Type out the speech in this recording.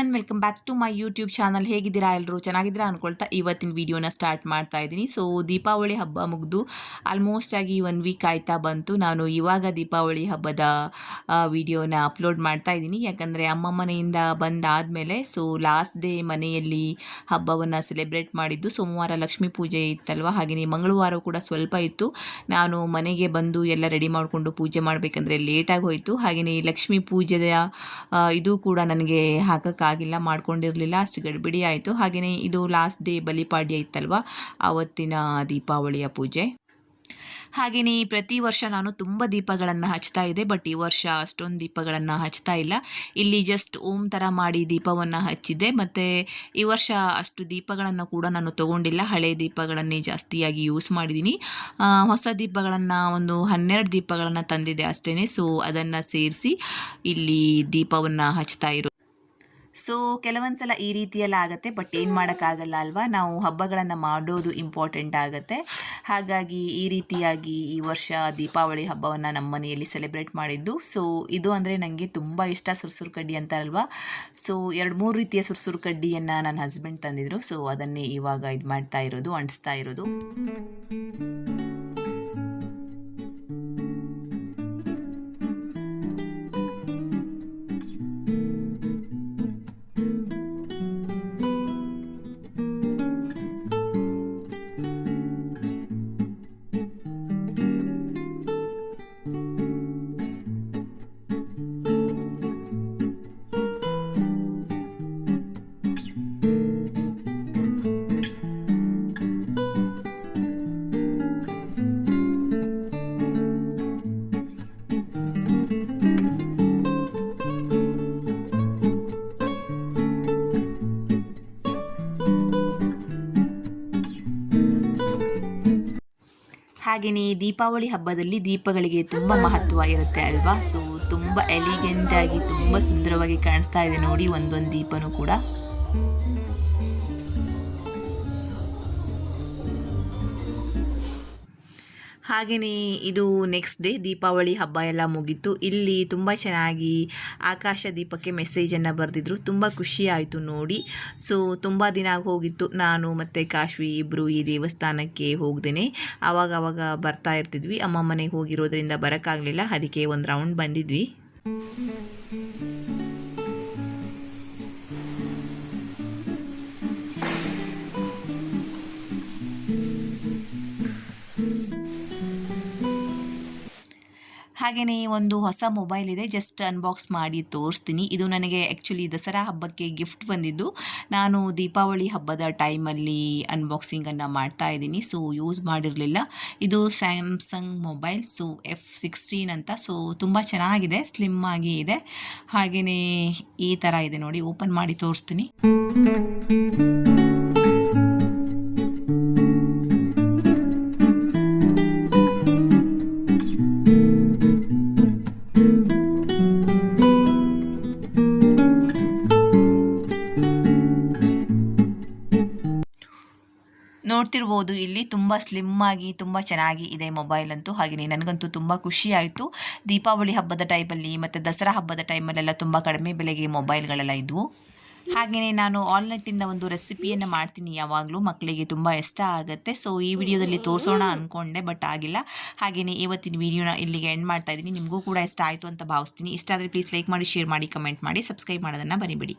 One welcome back to my YouTube channel ಹೇಗಿದ್ದೀರಾ ಎಲ್ಲರೂ ಚೆನ್ನಾಗಿದ್ದೀರಾ ಅನ್ಕೊಳ್ತಾ ಇವತ್ತಿನ ವಿಡಿಯೋನ ಸ್ಟಾರ್ಟ್ ಮಾಡ್ತಾ ಇದ್ದೀನಿ. ಸೊ ದೀಪಾವಳಿ ಹಬ್ಬ ಮುಗಿದು ಆಲ್ಮೋಸ್ಟ್ ಆಗಿ ಒನ್ ವೀಕ್ ಆಯ್ತಾ ಬಂತು. ನಾನು ಇವಾಗ ದೀಪಾವಳಿ ಹಬ್ಬದ ವಿಡಿಯೋನ ಅಪ್ಲೋಡ್ ಮಾಡ್ತಾ ಇದ್ದೀನಿ. ಯಾಕಂದರೆ ಅಮ್ಮ ಮನೆಯಿಂದ ಬಂದಾದಮೇಲೆ ಸೊ ಲಾಸ್ಟ್ ಡೇ ಮನೆಯಲ್ಲಿ ಹಬ್ಬವನ್ನು ಸೆಲೆಬ್ರೇಟ್ ಮಾಡಿದ್ದು ಸೋಮವಾರ ಲಕ್ಷ್ಮೀ ಪೂಜೆ ಇತ್ತಲ್ವ? ಹಾಗೆಯೇ ಮಂಗಳವಾರ ಕೂಡ ಸ್ವಲ್ಪ ಇತ್ತು. ನಾನು ಮನೆಗೆ ಬಂದು ಎಲ್ಲ ರೆಡಿ ಮಾಡಿಕೊಂಡು ಪೂಜೆ ಮಾಡಬೇಕಂದ್ರೆ ಲೇಟಾಗಿ ಹೋಯಿತು. ಹಾಗೆಯೇ ಲಕ್ಷ್ಮೀ ಪೂಜೆಯ ಇದು ಕೂಡ ನನಗೆ ಹಾಕೋಕ್ಕಾಗಿಲ್ಲ, ಮಾಡ್ಕೊಂಡಿರಲಿಲ್ಲ, ಅಷ್ಟು ಗಡಿಬಿಡಿ ಆಯಿತು. ಹಾಗೆಯೇ ಇದು ಲಾಸ್ಟ್ ಡೇ ಬಲಿಪಾಡ್ಯ ಇತ್ತಲ್ವ, ಆವತ್ತಿನ ದೀಪಾವಳಿಯ ಪೂಜೆ. ಹಾಗೆಯೇ ಪ್ರತಿ ವರ್ಷ ನಾನು ತುಂಬ ದೀಪಗಳನ್ನು ಹಚ್ತಾ ಇದ್ದೆ ಬಟ್ ಈ ವರ್ಷ ಅಷ್ಟೊಂದು ದೀಪಗಳನ್ನು ಹಚ್ತಾ ಇಲ್ಲ. ಇಲ್ಲಿ ಜಸ್ಟ್ ಓಮ್ ಥರ ಮಾಡಿ ದೀಪವನ್ನು ಹಚ್ಚಿದ್ದೆ. ಮತ್ತು ಈ ವರ್ಷ ಅಷ್ಟು ದೀಪಗಳನ್ನು ಕೂಡ ನಾನು ತೊಗೊಂಡಿಲ್ಲ. ಹಳೆ ದೀಪಗಳನ್ನೇ ಜಾಸ್ತಿಯಾಗಿ ಯೂಸ್ ಮಾಡಿದ್ದೀನಿ ಹೊಸ ದೀಪಗಳನ್ನು ಒಂದು ಹನ್ನೆರಡು ದೀಪಗಳನ್ನು ತಂದಿದ್ದೆ ಅಷ್ಟೇ ಸೊ ಅದನ್ನು ಸೇರಿಸಿ ಇಲ್ಲಿ ದೀಪವನ್ನು ಹಚ್ತಾ ಇರೋ ಸೊ ಕೆಲವೊಂದು ಸಲ ಈ ರೀತಿಯೆಲ್ಲ ಆಗುತ್ತೆ ಬಟ್ ಏನು ಮಾಡೋಕ್ಕಾಗಲ್ಲ ಅಲ್ವಾ? ನಾವು ಹಬ್ಬಗಳನ್ನು ಮಾಡೋದು ಇಂಪಾರ್ಟೆಂಟ್ ಆಗುತ್ತೆ. ಹಾಗಾಗಿ ಈ ರೀತಿಯಾಗಿ ಈ ವರ್ಷ ದೀಪಾವಳಿ ಹಬ್ಬವನ್ನು ನಮ್ಮ ಮನೆಯಲ್ಲಿ ಸೆಲೆಬ್ರೇಟ್ ಮಾಡಿದ್ದು. ಸೊ ಇದು ಅಂದರೆ ನನಗೆ ತುಂಬ ಇಷ್ಟ ಸುರ್ಸುರು ಕಡ್ಡಿ ಅಂತಾರಲ್ವಾ? ಸೊ ಎರಡು ಮೂರು ರೀತಿಯ ಸುರ್ಸುರು ಕಡ್ಡಿಯನ್ನು ನನ್ನ ಹಸ್ಬೆಂಡ್ ತಂದಿದ್ರು. ಸೊ ಅದನ್ನೇ ಇವಾಗ ಇದು ಮಾಡ್ತಾ ಇರೋದು, ಅಂಟಿಸ್ತಾ ಇರೋದು. ಹಾಗೆಯೇ ದೀಪಾವಳಿ ಹಬ್ಬದಲ್ಲಿ ದೀಪಗಳಿಗೆ ತುಂಬ ಮಹತ್ವ ಇರುತ್ತೆ ಅಲ್ವಾ? ಸೊ ತುಂಬ ಎಲಿಗೆಂಟ್ ಆಗಿ ತುಂಬ ಸುಂದರವಾಗಿ ಕಾಣಿಸ್ತಾ ಇದೆ ನೋಡಿ ಒಂದೊಂದು ದೀಪನೂ ಕೂಡ. ಹಾಗೆಯೇ ಇದು ನೆಕ್ಸ್ಟ್ ಡೇ ದೀಪಾವಳಿ ಹಬ್ಬ ಎಲ್ಲ ಮುಗೀತು. ಇಲ್ಲಿ ತುಂಬ ಚೆನ್ನಾಗಿ ಆಕಾಶ ದೀಪಕ್ಕೆ ಮೆಸೇಜನ್ನು ಬರೆದಿದ್ರು. ತುಂಬ ಖುಷಿ ಆಯಿತು ನೋಡಿ. ಸೊ ತುಂಬ ದಿನ ಹೋಗಿತ್ತು. ನಾನು ಮತ್ತು ಕಾಶ್ವಿ ಇಬ್ಬರು ಈ ದೇವಸ್ಥಾನಕ್ಕೆ ಹೋಗ್ದೇನೆ. ಆವಾಗ ಆವಾಗ ಬರ್ತಾ ಇರ್ತಿದ್ವಿ. ಅಮ್ಮ ಮನೆಗೆ ಹೋಗಿರೋದ್ರಿಂದ ಬರೋಕ್ಕಾಗಲಿಲ್ಲ. ಅದಕ್ಕೆ ಒಂದು ರೌಂಡ್ ಬಂದಿದ್ವಿ. ಹಾಗೆಯೇ ಒಂದು ಹೊಸ ಮೊಬೈಲ್ ಇದೆ ಜಸ್ಟ್ ಅನ್ಬಾಕ್ಸ್ ಮಾಡಿ ತೋರಿಸ್ತೀನಿ. ಇದು ನನಗೆ ಆ್ಯಕ್ಚುಲಿ ದಸರಾ ಹಬ್ಬಕ್ಕೆ ಗಿಫ್ಟ್ ಬಂದಿದ್ದು. ನಾನು ದೀಪಾವಳಿ ಹಬ್ಬದ ಟೈಮಲ್ಲಿ ಅನ್ಬಾಕ್ಸಿಂಗನ್ನು ಮಾಡ್ತಾ ಇದ್ದೀನಿ. ಸೊ ಯೂಸ್ ಮಾಡಿರಲಿಲ್ಲ. ಇದು Samsung mobile so F sixteen ಅಂತ. ಸೊ ತುಂಬ ಚೆನ್ನಾಗಿದೆ ಸ್ಲಿಮ್ ಆಗಿ ಇದೆ. ಹಾಗೆಯೇ ಈ ಥರ ಇದೆ ನೋಡಿ ಓಪನ್ ಮಾಡಿ ತೋರಿಸ್ತೀನಿ. ನೋಡ್ತಿರ್ಬೋದು, ಇಲ್ಲಿ ತುಂಬ ಸ್ಲಿಮ್ ಆಗಿ, ತುಂಬ ಚೆನ್ನಾಗಿ ಇದೆ ಮೊಬೈಲ್ ಅಂತೂ ಹಾಗೆಯೇ ನನಗಂತೂ ತುಂಬ ಖುಷಿ ಆಯಿತು. ದೀಪಾವಳಿ ಹಬ್ಬದ ಟೈಮಲ್ಲಿ ಮತ್ತು ದಸರಾ ಹಬ್ಬದ ಟೈಮಲ್ಲೆಲ್ಲ ತುಂಬ ಕಡಿಮೆ ಬೆಲೆಗೆ ಮೊಬೈಲ್ಗಳೆಲ್ಲ ಇದ್ವು. ಹಾಗೆಯೇ ನಾನು ಆಲ್ನಟ್ಟಿಂದ ಒಂದು ರೆಸಿಪಿಯನ್ನು ಮಾಡ್ತೀನಿ ಯಾವಾಗಲೂ. ಮಕ್ಕಳಿಗೆ ತುಂಬ ಇಷ್ಟ ಆಗುತ್ತೆ. ಸೊ ಈ ವಿಡಿಯೋದಲ್ಲಿ ತೋರಿಸೋಣ ಅಂದ್ಕೊಂಡೆ ಬಟ್ ಆಗಿಲ್ಲ. ಹಾಗೆಯೇ ಇವತ್ತಿನ ವಿಡಿಯೋನ ಇಲ್ಲಿಗೆ ಎಂಡ್ ಮಾಡ್ತಾ ಇದ್ದೀನಿ. ನಿಮಗೂ ಕೂಡ ಇಷ್ಟ ಆಯಿತು ಅಂತ ಭಾವಿಸ್ತೀನಿ. ಇಷ್ಟ ಆದರೆ ಪ್ಲೀಸ್ ಲೈಕ್ ಮಾಡಿ ಶೇರ್ ಮಾಡಿ ಕಮೆಂಟ್ ಮಾಡಿ ಸಬ್ಸ್ಕ್ರೈಬ್ ಮಾಡೋದನ್ನು ಬರಿಬೇಡಿ